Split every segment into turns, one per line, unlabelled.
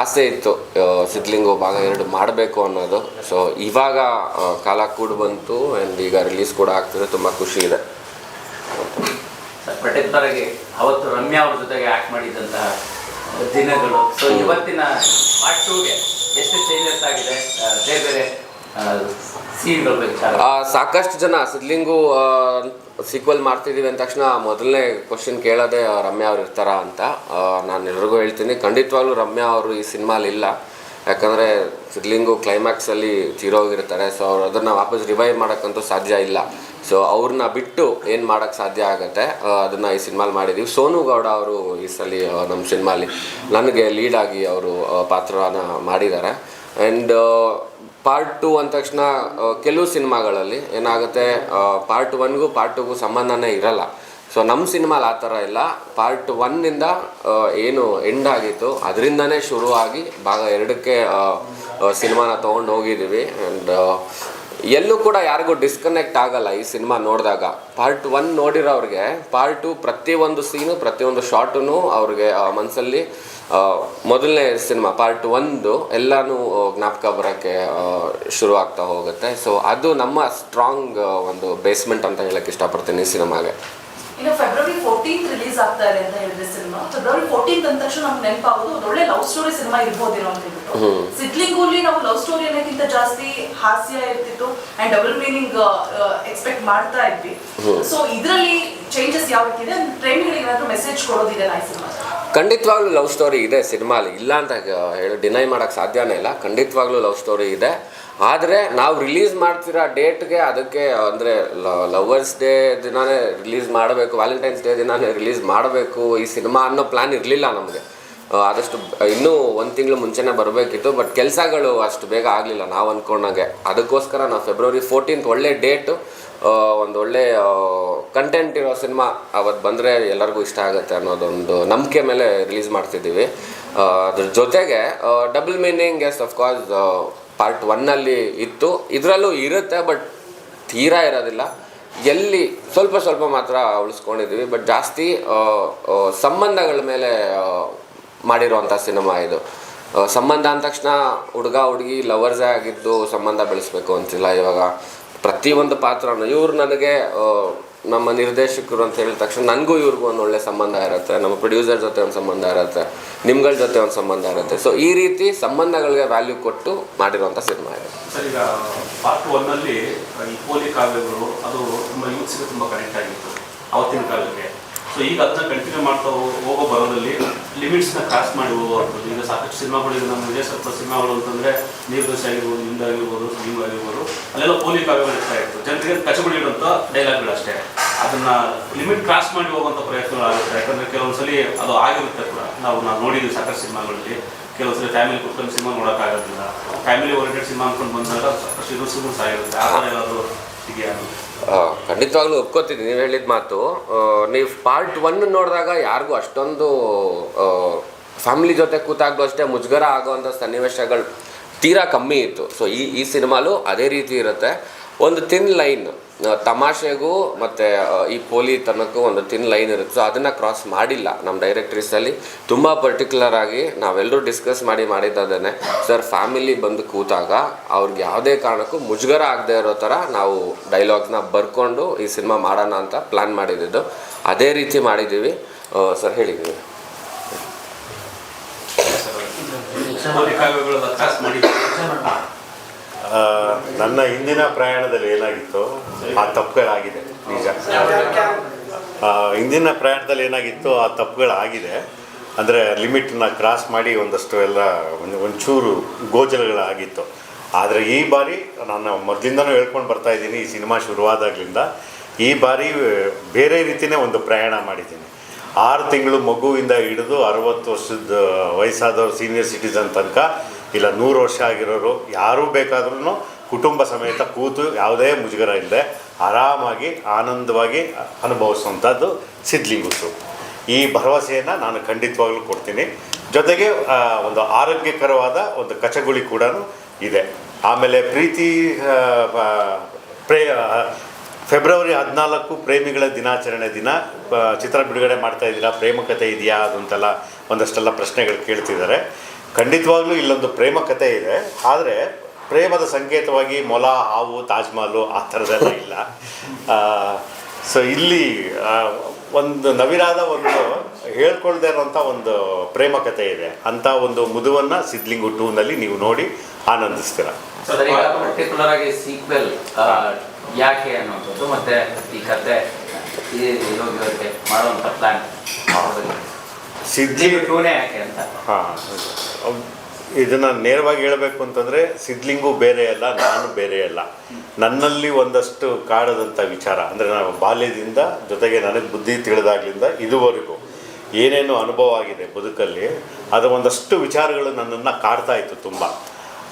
ಆಸೆ ಇತ್ತು ಸಿದ್ಲಿಂಗು ಭಾಗ ಎರಡು ಮಾಡಬೇಕು ಅನ್ನೋದು. ಸೊ ಇವಾಗ ಕಾಲ ಕೂಡ ಬಂತು ಆ್ಯಂಡ್ ಈಗ ರಿಲೀಸ್ ಕೂಡ ಆಗ್ತಿದೆ ತುಂಬ ಖುಷಿ ಇದೆ.
ಪರ್ಟಿಕ್ಯುಲರ್ ಆಗಿ ಅವತ್ತು ರಮ್ಯಾ ಅವ್ರ ಜೊತೆಗೆ ಆಕ್ಟ್ ಮಾಡಿದಂತಹ ದಿನಗಳು. ಸೊ ಇವತ್ತಿನ ಪಾರ್ಟ್ ಟೂಗೆ ಎಷ್ಟು ಚೇಂಜಸ್ ಆಗಿದೆ? ಬೇರೆ ಬೇರೆ
ಸಾಕಷ್ಟು ಜನ ಸಿದ್ಲಿಂಗು ಸೀಕ್ವಲ್ ಮಾಡ್ತಿದ್ದೀವಿ ಅಂದ ತಕ್ಷಣ ಮೊದಲನೇ ಕ್ವಶನ್ ಕೇಳೋದೇ ರಮ್ಯಾ ಅವ್ರು ಇರ್ತಾರ ಅಂತ. ನಾನು ಎಲ್ರಿಗೂ ಹೇಳ್ತೀನಿ, ಖಂಡಿತವಾಗ್ಲೂ ರಮ್ಯಾ ಅವರು ಈ ಸಿನಿಮಾಲಿ ಇಲ್ಲ. ಯಾಕಂದರೆ ಸಿದ್ಲಿಂಗು ಕ್ಲೈಮ್ಯಾಕ್ಸಲ್ಲಿ ತೀರೋಗಿರ್ತಾರೆ ಸೊ ಅವ್ರು ಅದನ್ನು ವಾಪಸ್ ರಿವೈವ್ ಮಾಡೋಕ್ಕಂತೂ ಸಾಧ್ಯ ಇಲ್ಲ. ಸೊ ಅವ್ರನ್ನ ಬಿಟ್ಟು ಏನು ಮಾಡೋಕ್ಕೆ ಸಾಧ್ಯ ಆಗುತ್ತೆ ಅದನ್ನು ಈ ಸಿನಿಮಾಲಿ ಮಾಡಿದ್ದೀವಿ ಸೋನು ಗೌಡ ಅವರು ಈ ಸಲ ನಮ್ಮ ಸಿನಿಮಾಲಿ ನನಗೆ ಲೀಡಾಗಿ ಅವರು ಪಾತ್ರವನ್ನು ಮಾಡಿದ್ದಾರೆ ಆ್ಯಂಡ್ ಪಾರ್ಟ್ ಟು ಅಂದ ತಕ್ಷಣ ಕೆಲವು ಸಿನಿಮಾಗಳಲ್ಲಿ ಏನಾಗುತ್ತೆ ಪಾರ್ಟ್ ಒನ್ಗೂ ಪಾರ್ಟ್ ಟುಗೂ ಸಂಬಂಧನೇ ಇರಲ್ಲ. ಸೊ ನಮ್ಮ ಸಿನಿಮಾಲಿ ಆ ಥರ ಇಲ್ಲ. ಪಾರ್ಟ್ ಒನ್ನಿಂದ ಏನು ಎಂಡ್ ಆಗಿತ್ತು, ಅದರಿಂದನೇ ಶುರುವಾಗಿ ಭಾಗ ಎರಡಕ್ಕೆ ಸಿನಿಮಾನ ತೊಗೊಂಡು ಹೋಗಿದ್ದೀವಿ ಆ್ಯಂಡ್ ಎಲ್ಲೂ ಕೂಡ ಯಾರಿಗೂ ಡಿಸ್ಕನೆಕ್ಟ್ ಆಗಲ್ಲ ಈ ಸಿನಿಮಾ ನೋಡಿದಾಗ. ಪಾರ್ಟ್ ಒನ್ ನೋಡಿರೋರಿಗೆ ಪಾರ್ಟ್ ಟು ಪ್ರತಿಯೊಂದು ಸೀನು ಪ್ರತಿಯೊಂದು ಶಾರ್ಟೂ ಅವ್ರಿಗೆ ಮನಸ್ಸಲ್ಲಿ ಮೊದಲನೇ ಸಿನಿಮಾ ಪಾರ್ಟ್ ಒಂದು ಎಲ್ಲನೂ ಜ್ಞಾಪಕ ಬರೋಕ್ಕೆ ಶುರು ಆಗ್ತಾ ಹೋಗುತ್ತೆ. ಸೊ ಅದು ನಮ್ಮ ಸ್ಟ್ರಾಂಗ್ ಒಂದು ಬೇಸ್ಮೆಂಟ್ ಅಂತ ಹೇಳಕ್ಕೆ ಇಷ್ಟಪಡ್ತೀನಿ ಈ ಸಿನಿಮಾಗೆ.
ಇನ್ನು ಫೆಬ್ರವರಿ ಫೋರ್ಟೀನ್ ರಿಲೀಸ್ ಆಗ್ತಾ ಇದೆ ಅಂತ ಹೇಳಿದ್ರೆ ಸಿನಿಮಾ. ಫೆಬ್ರವರಿ ಫೋರ್ಟೀನ್ ಅಂದ ತಕ್ಷಣ ನಮ್ಗೆ ನೆನಪಾಗೋದು ಒಂದು ಒಳ್ಳೆ ಲವ್ ಸ್ಟೋರಿ ಸಿನಿಮಾ ಇರ್ಬೋದೇನೋ ಅಂತ ಹೇಳ್ಬಿಟ್ಟು. ಅಲ್ಲಿ ನಾವು ಲವ್ ಸ್ಟೋರಿ ಅನ್ನೋಕ್ಕಿಂತ ಜಾಸ್ತಿ ಹಾಸ್ಯ ಇರ್ತಿತ್ತು ಅಂಡ್ ಡಬಲ್ ಮೀನಿಂಗ್ ಎಕ್ಸ್ಪೆಕ್ಟ್ ಮಾಡ್ತಾ ಇದ್ವಿ. ಸೊ ಇದರಲ್ಲಿ ಚೇಂಜಸ್ ಯಾವ ರೀತಿ ಇದೆ ಏನಾದ್ರು ಮೆಸೇಜ್ ಕೊಡೋದಿದೆ ನಾ ಈ ಸಿನಿಮಾ
ಖಂಡಿತವಾಗ್ಲೂ ಲವ್ ಸ್ಟೋರಿ ಇದೆ ಸಿನಿಮಾಲಿ. ಇಲ್ಲ ಅಂತ ಹೇಳಿ ಡಿನೈ ಮಾಡೋಕೆ ಸಾಧ್ಯನೇ ಇಲ್ಲ. ಖಂಡಿತವಾಗ್ಲೂ ಲವ್ ಸ್ಟೋರಿ ಇದೆ. ಆದರೆ ನಾವು ರಿಲೀಸ್ ಮಾಡ್ತಿರೋ ಡೇಟ್ಗೆ ಅದಕ್ಕೆ, ಅಂದರೆ ಲವರ್ಸ್ ಡೇ ದಿನಾನೇ ರಿಲೀಸ್ ಮಾಡಬೇಕು ವ್ಯಾಲೆಂಟೈನ್ಸ್ ಡೇ ದಿನಾನೇ ರಿಲೀಸ್ ಮಾಡಬೇಕು ಈ ಸಿನಿಮಾ ಅನ್ನೋ ಪ್ಲ್ಯಾನ್ ಇರಲಿಲ್ಲ ನಮಗೆ. ಆದಷ್ಟು ಇನ್ನೂ ಒಂದು ತಿಂಗಳು ಮುಂಚೆನೇ ಬರಬೇಕಿತ್ತು ಬಟ್ ಕೆಲಸಗಳು ಅಷ್ಟು ಬೇಗ ಆಗಲಿಲ್ಲ ನಾವು ಅಂದ್ಕೊಂಡಂಗೆ ಅದಕ್ಕೋಸ್ಕರ ನಾವು ಫೆಬ್ರವರಿ ಫೋರ್ಟೀನ್ತ್ ಒಳ್ಳೆ ಡೇಟು ಒಂದು ಒಳ್ಳೆ ಕಂಟೆಂಟ್ ಇರೋ ಸಿನಿಮಾ ಅವತ್ತು ಬಂದರೆ ಎಲ್ಲರಿಗೂ ಇಷ್ಟ ಆಗುತ್ತೆ ಅನ್ನೋದೊಂದು ನಂಬಿಕೆ ಮೇಲೆ ರಿಲೀಸ್ ಮಾಡ್ತಿದ್ದೀವಿ. ಅದ್ರ ಜೊತೆಗೆ double meaning yes of course part ಒನ್ನಲ್ಲಿ ಇತ್ತು. ಇದರಲ್ಲೂ ಇರುತ್ತೆ ಬಟ್ ತೀರಾ ಇರೋದಿಲ್ಲ. ಎಲ್ಲಿ ಸ್ವಲ್ಪ ಸ್ವಲ್ಪ ಮಾತ್ರ ಉಳಿಸ್ಕೊಂಡಿದ್ದೀವಿ ಬಟ್ ಜಾಸ್ತಿ ಸಂಬಂಧಗಳ ಮೇಲೆ ಮಾಡಿರುವಂಥ ಸಿನಿಮಾ ಇದು. ಸಂಬಂಧ ಅಂದ ತಕ್ಷಣ ಹುಡುಗ, ಹುಡುಗಿ ಲವರ್ಸೇ ಆಗಿದ್ದು ಸಂಬಂಧ ಬೆಳೆಸ್ಬೇಕು ಅಂತಿಲ್ಲ ಇವಾಗ. ಪ್ರತಿಯೊಂದು ಪಾತ್ರನೂ ಇವ್ರು ನನಗೆ ನಮ್ಮ ನಿರ್ದೇಶಕರು ಅಂತ ಹೇಳಿದ ತಕ್ಷಣ ನನಗೂ ಇವ್ರಿಗೂ ಒಂದು ಒಳ್ಳೆ ಸಂಬಂಧ ಇರುತ್ತೆ. ನಮ್ಮ ಪ್ರೊಡ್ಯೂಸರ್ ಜೊತೆ ಒಂದು ಸಂಬಂಧ ಇರುತ್ತೆ. ನಿಮ್ಗಳ ಜೊತೆ ಒಂದು ಸಂಬಂಧ ಇರುತ್ತೆ. ಸೊ ಈ ರೀತಿ ಸಂಬಂಧಗಳಿಗೆ ವ್ಯಾಲ್ಯೂ ಕೊಟ್ಟು ಮಾಡಿರುವಂಥ ಸಿನಿಮಾ ಇದೆ.
ಪಾರ್ಟ್ ಒನ್ನಲ್ಲಿ ಈ ಪೋಲಿ ಕಾವ್ಯಗಳು, ಅದು ತುಂಬ ತುಂಬ ಕನೆಕ್ಟ್ ಆಗಿತ್ತು. ಅವತ್ತಿನ ಕಾಲಕ್ಕೆ. ಸೊ ಈಗ ಅದನ್ನ ಕಂಟಿನ್ಯೂ ಮಾಡ್ತಾ ಹೋಗೋ ಬರೋದಲ್ಲಿ ಲಿಮಿಟ್ಸ್ನ ಕ್ರಾಸ್ ಮಾಡಿ ಹೋಗುವಂಥದ್ದು. ಈಗ ಸಾಕಷ್ಟು ಸಿನಿಮಾಗಳು ನಮ್ಮ ವಿಜಯ ಸ್ವಲ್ಪ ಸಿನಿಮಾಗಳು ಅಂತಂದರೆ ನೀರು ದೋಸೆ ಆಗಿರ್ಬೋದು ಆಗಿರ್ಬೋದು ನೀವು ಆಗಿರ್ಬೋದು. ಅಲ್ಲೆಲ್ಲ ಪೋಲಿ ಕಾವ್ಯಗಳು ಇರ್ತಾ ಇತ್ತು ಜನರಿಗೆ ಕಚಗುಳಿ ಇಡುವಂಥ ಡೈಲಾಗ್ಗಳು ಅಷ್ಟೇ. ಅದನ್ನ ಲಿಮಿಟ್ ಕ್ರಾಸ್ ಮಾಡಿ ಹೋಗುವಂಥ ಪ್ರಯತ್ನಗಳಾಗುತ್ತೆ. ಯಾಕಂದರೆ ಕೆಲವೊಂದ್ಸಲಿ ಅದು ಆಗಿರುತ್ತೆ ಕೂಡ. ನಾವು ನಾವು ನೋಡಿದ್ದೀವಿ ಸಾಕಷ್ಟು ಸಿನಿಮಾಗಳಲ್ಲಿ. ಕೆಲವೊಂದ್ಸಲಿ ಫ್ಯಾಮಿಲಿ ಕುತ್ಕೊಂಡು ಸಿನಿಮಾ ನೋಡೋಕ್ಕಾಗೋದಿಲ್ಲ ಫ್ಯಾಮಿಲಿ ಓರಿಯೆಂಟೆಡ್ ಸಿನಿಮಾ ಅನ್ಕೊಂಡು ಬಂದಾಗ ಸಾಕಷ್ಟು ಇರುಸುಗಳು ಆಗಿರುತ್ತೆ ಆ ಥರ ಏನಾದರೂ ಇದೆಯಾ?
ಖಂಡಿತವಾಗ್ಲೂ ಒಪ್ಕೋತೀನಿ ನೀವು ಹೇಳಿದ ಮಾತು. ನೀವು ಪಾರ್ಟ್ ಒನ್ ನೋಡಿದಾಗ ಯಾರಿಗೂ ಅಷ್ಟೊಂದು ಫ್ಯಾಮಿಲಿ ಜೊತೆ ಕೂತಾಗ್ಲೂ ಅಷ್ಟೇ ಮುಜುಗರ ಆಗುವಂಥ ಸನ್ನಿವೇಶಗಳು ತೀರಾ ಕಮ್ಮಿ ಇತ್ತು. ಸೊ ಈ ಈ ಸಿನಿಮಾಲು ಅದೇ ರೀತಿ ಇರುತ್ತೆ. ಒಂದು ತಿನ್ ಲೈನ್ ತಮಾಷೆಗೂ ಮತ್ತು ಈ ಪೋಲಿ ತನಕ್ಕೂ ಒಂದು ತಿನ್ ಲೈನ್ ಇರುತ್ತೆ. ಸೊ ಅದನ್ನು ಕ್ರಾಸ್ ಮಾಡಿಲ್ಲ ನಮ್ಮ ಡೈರೆಕ್ಟ್ರೀಸಲ್ಲಿ ತುಂಬ ಪರ್ಟಿಕ್ಯುಲರ್ ಆಗಿ ನಾವೆಲ್ಲರೂ ಡಿಸ್ಕಸ್ ಮಾಡಿ ಮಾಡಿದ್ದದೇ ಸರ್ ಫ್ಯಾಮಿಲಿ ಬಂದು ಕೂತಾಗ ಅವ್ರಿಗೆ ಯಾವುದೇ ಕಾರಣಕ್ಕೂ ಮುಜುಗರ ಆಗದೆ ಇರೋ ಥರ ನಾವು ಡೈಲಾಗ್ನ ಬರ್ಕೊಂಡು ಈ ಸಿನಿಮಾ ಮಾಡೋಣ ಅಂತ ಪ್ಲ್ಯಾನ್ ಮಾಡಿದ್ದು. ಅದೇ ರೀತಿ ಮಾಡಿದ್ದೀವಿ. ಸರ್ ಹೇಳಿದ್ದೀವಿ.
ನನ್ನ ಹಿಂದಿನ ಪ್ರಯಾಣದಲ್ಲಿ ಏನಾಗಿತ್ತು? ಆ ತಪ್ಪುಗಳಾಗಿದೆ, ನಿಜ. ಹಿಂದಿನ ಪ್ರಯಾಣದಲ್ಲಿ ಏನಾಗಿತ್ತು? ಆ ತಪ್ಪುಗಳಾಗಿದೆ. ಅಂದರೆ ಲಿಮಿಟ್ನ ಕ್ರಾಸ್ ಮಾಡಿ ಒಂದಷ್ಟು ಎಲ್ಲ ಒಂದು ಒಂಚೂರು ಗೋಚರಗಳಾಗಿತ್ತು ಆದರೆ ಈ ಬಾರಿ ನಾನು ಮೊದಲಿಂದನೂ ಹೇಳ್ಕೊಂಡು ಬರ್ತಾ ಇದ್ದೀನಿ, ಈ ಸಿನಿಮಾ ಶುರುವಾದಾಗಲಿಂದ. ಈ ಬಾರಿ ಬೇರೆ ರೀತಿಯೇ ಒಂದು ಪ್ರಯಾಣ ಮಾಡಿದ್ದೀನಿ. ಆರು ತಿಂಗಳು ಮಗುವಿಂದ ಹಿಡಿದು ಅರವತ್ತು ವರ್ಷದ ವಯಸ್ಸಾದವ್ರು ಸೀನಿಯರ್ ಸಿಟಿಸನ್ ತನಕ ಇಲ್ಲ, ನೂರು ವರ್ಷ ಆಗಿರೋರು ಯಾರೂ ಬೇಕಾದ್ರೂ ಕುಟುಂಬ ಸಮೇತ ಕೂತು ಯಾವುದೇ ಮುಜುಗರ ಇಲ್ಲದೆ ಆರಾಮಾಗಿ, ಆನಂದವಾಗಿ ಅನುಭವಿಸುವಂಥದ್ದು ಸಿದ್ಲಿಂಗುಸು ಈ ಭರವಸೆಯನ್ನು ನಾನು ಖಂಡಿತವಾಗ್ಲೂ ಕೊಡ್ತೀನಿ. ಜೊತೆಗೆ ಒಂದು ಆರೋಗ್ಯಕರವಾದ ಒಂದು ಕಚಗುಳಿ ಕೂಡ ಇದೆ. ಆಮೇಲೆ ಪ್ರೀತಿ ಪ್ರೇ ಫೆಬ್ರವರಿ ಹದಿನಾಲ್ಕು ಪ್ರೇಮಿಗಳ ದಿನಾಚರಣೆ ದಿನ ಚಿತ್ರ ಬಿಡುಗಡೆ ಮಾಡ್ತಾ ಇದ್ದೀರಾ? ಪ್ರೇಮ ಕಥೆ ಇದೆಯಾ? ಅದಂತೆಲ್ಲ ಒಂದಷ್ಟೆಲ್ಲ ಪ್ರಶ್ನೆಗಳು ಕೇಳ್ತಿದ್ದಾರೆ. ಖಂಡಿತವಾಗ್ಲೂ ಇಲ್ಲೊಂದು ಪ್ರೇಮ ಕಥೆ ಇದೆ ಆದರೆ ಪ್ರೇಮದ ಸಂಕೇತವಾಗಿ ಮೊಲ ಹಾವು ತಾಜ್ ಮಹಲು ಆ ಥರದೆಲ್ಲ ಇಲ್ಲ ಸೊ ಇಲ್ಲಿ ಒಂದು ನವಿರಾದ ಒಂದು ಹೇಳ್ಕೊಳ್ದೇ ಇರೋಂಥ ಒಂದು ಪ್ರೇಮ ಕಥೆ ಇದೆ ಅಂಥ ಒಂದು ಮುದುವನ್ನು ಸಿದ್ಲಿಂಗು ಟೂನಲ್ಲಿ ನೀವು ನೋಡಿ ಆನಂದಿಸ್ತೀರ
ಪರ್ಟಿಕ್ಯುಲರ್ ಆಗಿ ಸೀಕ್ವೆಲ್ ಯಾಕೆ ಅನ್ನೋದು ಮತ್ತೆ ಈ ಕತೆ ಮಾಡುವಂಥ ಪ್ಲಾನ್ ಟೂನೇ ಯಾಕೆ ಅಂತ.
ಹಾಂ ಇದನ್ನು ನೇರವಾಗಿ ಹೇಳಬೇಕು ಅಂತಂದರೆ ಸಿದ್ಲಿಂಗು ಬೇರೆ ಅಲ್ಲ, ನಾನು ಬೇರೆ ಅಲ್ಲ. ನನ್ನಲ್ಲಿ ಒಂದಷ್ಟು ಕಾಡದಂತ ವಿಚಾರ, ಅಂದರೆ ನಾನು ಬಾಲ್ಯದಿಂದ ಜೊತೆಗೆ ನನಗೆ ಬುದ್ಧಿ ತಿಳಿದಾಗ್ಲಿಂದ ಇದುವರೆಗೂ ಏನೇನು ಅನುಭವ ಆಗಿದೆ ಬದುಕಲ್ಲಿ, ಅದು ಒಂದಷ್ಟು ವಿಚಾರಗಳು ನನ್ನನ್ನು ಕಾಡ್ತಾ ಇತ್ತು ತುಂಬ.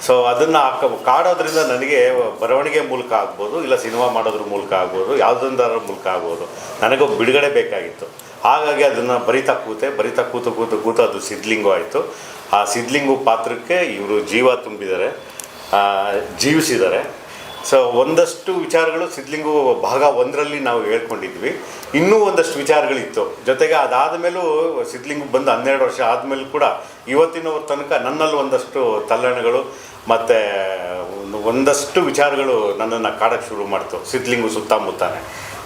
ಸೊ ಅದನ್ನು ಕಾಡೋದ್ರಿಂದ ನನಗೆ ಬರವಣಿಗೆ ಮೂಲಕ ಆಗ್ಬೋದು, ಇಲ್ಲ ಸಿನಿಮಾ ಮಾಡೋದ್ರ ಮೂಲಕ ಆಗ್ಬೋದು ಯಾವುದೊಂದರ ಮೂಲಕ ಆಗ್ಬೋದು. ನನಗೂ ಬಿಡುಗಡೆ ಬೇಕಾಗಿತ್ತು. ಹಾಗಾಗಿ ಅದನ್ನು ಬರಿತಾ ಕೂತೆ, ಬರಿತಾ ಕೂತು ಕೂತು ಕೂತು ಅದು ಸಿದ್ಲಿಂಗು ಆಯಿತು. ಆ ಸಿದ್ಲಿಂಗು ಪಾತ್ರಕ್ಕೆ ಇವರು ಜೀವ ತುಂಬಿದ್ದಾರೆ. ಜೀವಿಸಿದ್ದಾರೆ. ಸೊ ಒಂದಷ್ಟು ವಿಚಾರಗಳು ಸಿದ್ಧಲಿಂಗು ಭಾಗ ಒಂದರಲ್ಲಿ ನಾವು ಹೇಳ್ಕೊಂಡಿದ್ವಿ. ಇನ್ನೂ ಒಂದಷ್ಟು ವಿಚಾರಗಳಿತ್ತು. ಜೊತೆಗೆ ಅದಾದ ಮೇಲೂ ಸಿದ್ಲಿಂಗು ಬಂದು ಹನ್ನೆರಡು ವರ್ಷ ಆದಮೇಲೂ ಕೂಡ ಇವತ್ತಿನವ್ರ ತನಕ ನನ್ನಲ್ಲಿ ಒಂದಷ್ಟು ತಲ್ಲಣಗಳು ಮತ್ತು ಒಂದಷ್ಟು ವಿಚಾರಗಳು ನನ್ನನ್ನು ಕಾಡಕ್ಕೆ ಶುರು ಮಾಡ್ತು. ಸಿದ್ಲಿಂಗು ಸುತ್ತಮುತ್ತಾನೆ.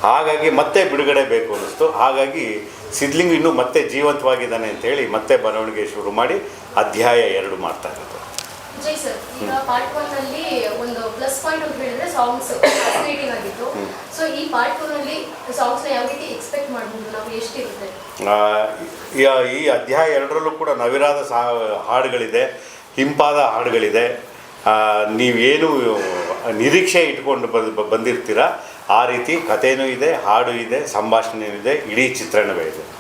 ಹಾಗಾಗಿ ಮತ್ತೆ ಬಿಡುಗಡೆ ಬೇಕು ಅನ್ನಿಸ್ತು. ಹಾಗಾಗಿ ಸಿದ್ಲಿಂಗು ಇನ್ನೂ ಮತ್ತೆ ಜೀವಂತವಾಗಿದ್ದಾನೆ ಅಂತೇಳಿ ಮತ್ತೆ ಬರವಣಿಗೆ ಶುರು ಮಾಡಿ ಅಧ್ಯಾಯ ಎರಡು ಮಾಡ್ತಾ ಇರೋದು.
ಜೈ ಸರ್ ಈಗ ಪಾರ್ಟ್ ಒನ್ ಅಲ್ಲಿ ಒಂದು ಪ್ಲಸ್ ಪಾಯಿಂಟ್ ಅಂತ ಹೇಳಿದ್ರೆ ಸಾಂಗ್ಸ್ ಫ್ಯಾಸಿನೇಟಿಂಗ್ ಆಗಿತ್ತು. ಸೊ ಈ ಪಾರ್ಟ್ ಒನ್ನಲ್ಲಿ ಸಾಂಗ್ಸ್ ಯಾವ ರೀತಿ ಎಕ್ಸ್ಪೆಕ್ಟ್ ಮಾಡಬಹುದು ನಾವು ಎಷ್ಟಿರುತ್ತೆ?
ಈ- ಅಧ್ಯಾಯ ಎರಡರಲ್ಲೂ ಕೂಡ ನವಿರಾದ ಸಾ ಹಾಡುಗಳಿದೆ ಹಿಂಪಾದ ಹಾಡುಗಳಿದೆ. ನೀವೇನು ನಿರೀಕ್ಷೆ ಇಟ್ಕೊಂಡು ಬಂದು ಬಂದಿರ್ತೀರ? ಆ ರೀತಿ ಕಥೆನೂ ಇದೆ ಹಾಡು ಇದೆ ಸಂಭಾಷಣೆಯೂ ಇದೆ ಇಡೀ ಚಿತ್ರಣವೇ ಇದೆ.